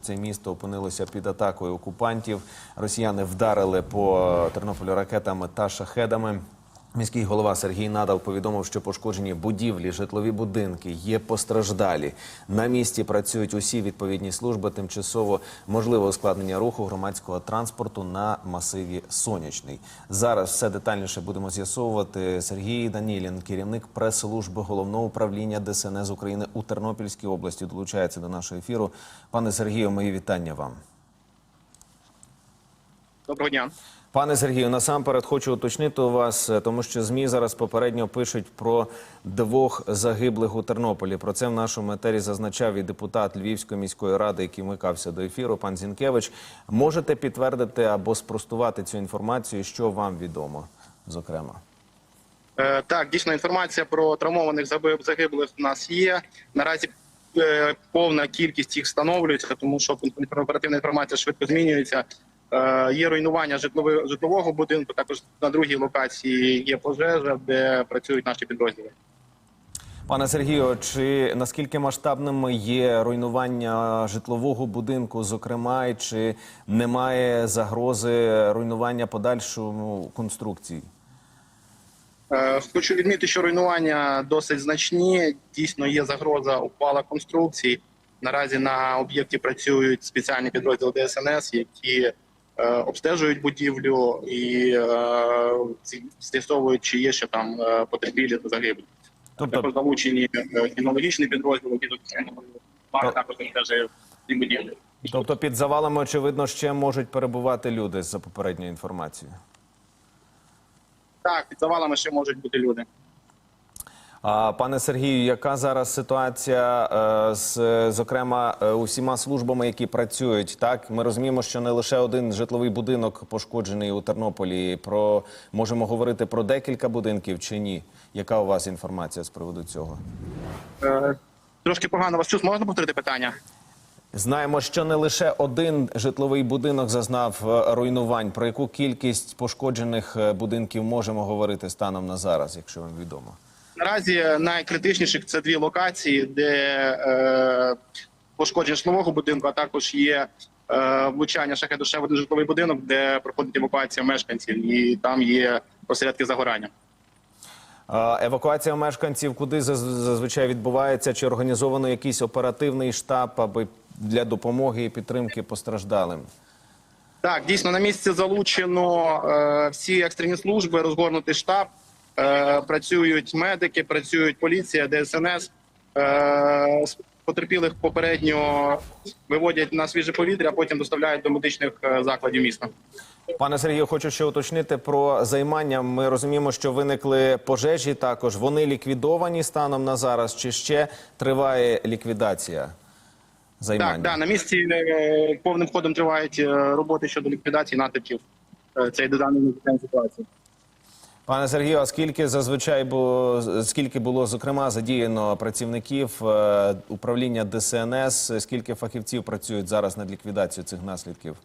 Це місто опинилося під атакою окупантів. Росіяни вдарили по Тернополю ракетами та шахедами. Міський голова Сергій Надал повідомив, що пошкоджені будівлі, житлові будинки є постраждалі. На місці працюють усі відповідні служби. Тимчасово можливе ускладнення руху громадського транспорту на масиві Сонячний. Зараз все детальніше будемо з'ясовувати. Сергій Данілін, керівник прес-служби головного управління ДСНС України у Тернопільській області, долучається до нашого ефіру. Пане Сергію, мої вітання вам. Доброго дня. Пане Сергію, насамперед хочу уточнити у вас, е, тому що змі зараз попередньо пишуть про двох загиблих у Тернополі. Про це в нашому етері зазначав і депутат Львівської міської ради, який вмикався до ефіру, пан Зінкевич. Можете підтвердити або спростувати цю інформацію, що вам відомо, зокрема. Е, так, дійсно інформація про травмованих загиблих у нас є. Наразі е, повна кількість їх встановлюється, тому що оперативна інформація швидко змінюється. Е, є руйнування житлови- житлового будинку. Також на другій локації є пожежа, де працюють наші підрозділи. Пане Сергію, чи наскільки масштабними є руйнування житлового будинку, зокрема, і чи немає загрози руйнування подальшому конструкції? Е, Хочу відмітити, що руйнування досить значні. Дійсно, є загроза упала конструкцій. Наразі на об'єкті працюють спеціальні підрозділи ДСНС, які обстежують будівлю і е, з'ясовують, чи є ще там е, потерпілі та загиблі. Тобто, Також залучені е, кінологічні підрозділи, які тут також обстежує ці будівлі. тобто під завалами, очевидно, ще можуть перебувати люди за попередньою інформацією. Так, під завалами ще можуть бути люди. А пане Сергію, яка зараз ситуація е, з зокрема е, усіма службами, які працюють? Так, ми розуміємо, що не лише один житловий будинок пошкоджений у Тернополі. Про можемо говорити про декілька будинків чи ні? Яка у вас інформація з приводу цього? Е, Трошки погано вас чути. Можна повторити питання? Знаємо, що не лише один житловий будинок зазнав руйнувань. Про яку кількість пошкоджених будинків можемо говорити станом на зараз, якщо вам відомо? Наразі найкритичніших це дві локації, де е, пошкодження житлового будинку, а також є е, влучання шахеду ще в один житловий будинок, де проходить евакуація мешканців, і там є осередки загорання. Евакуація мешканців куди зазвичай відбувається? Чи організовано якийсь оперативний штаб, аби для допомоги і підтримки постраждалим? Так, дійсно на місці залучено е, всі екстрені служби, розгорнутий штаб. Е, працюють медики, працюють поліція, ДСНС. Е, потерпілих попередньо виводять на свіже повітря, а потім доставляють до медичних е, закладів міста. Пане Сергію, хочу ще уточнити про займання. Ми розуміємо, що виникли пожежі. Також вони ліквідовані станом на зараз, чи ще триває ліквідація займання? Так, да, на місці повним ходом тривають роботи щодо ліквідації наслідків цієї доданої ситуації. Пане Сергію, а скільки зазвичай було скільки було зокрема задіяно працівників е, управління ДСНС? Скільки фахівців працюють зараз над ліквідацією цих наслідків?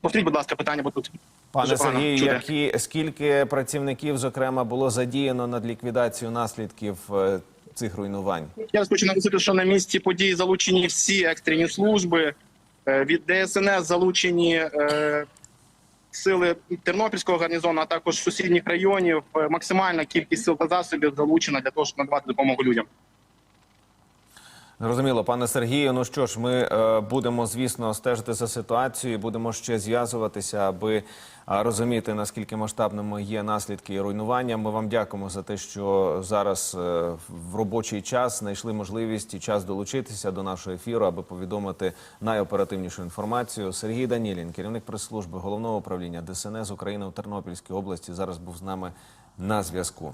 Повторіть, будь ласка, питання, бо тут Пане дуже погано Сергію, чути. які скільки працівників зокрема було задіяно над ліквідацією наслідків е, цих руйнувань? Я хочу наголосити, що на місці події залучені всі екстрені служби. Е, Від ДСНС залучені е, сили Тернопільського гарнізону, а також сусідніх районів. Е, Максимальна кількість сил та засобів залучена для того, щоб надавати допомогу людям. Зрозуміло, пане Сергію. Ну що ж, ми е, будемо, звісно, стежити за ситуацією. Будемо ще зв'язуватися, аби е, розуміти наскільки масштабними є наслідки і руйнування. Ми вам дякуємо за те, що зараз е, в робочий час знайшли можливість і час долучитися до нашого ефіру, аби повідомити найоперативнішу інформацію. Сергій Данілін, керівник прес-служби головного управління ДСНС України у Тернопільській області, зараз був з нами на зв'язку.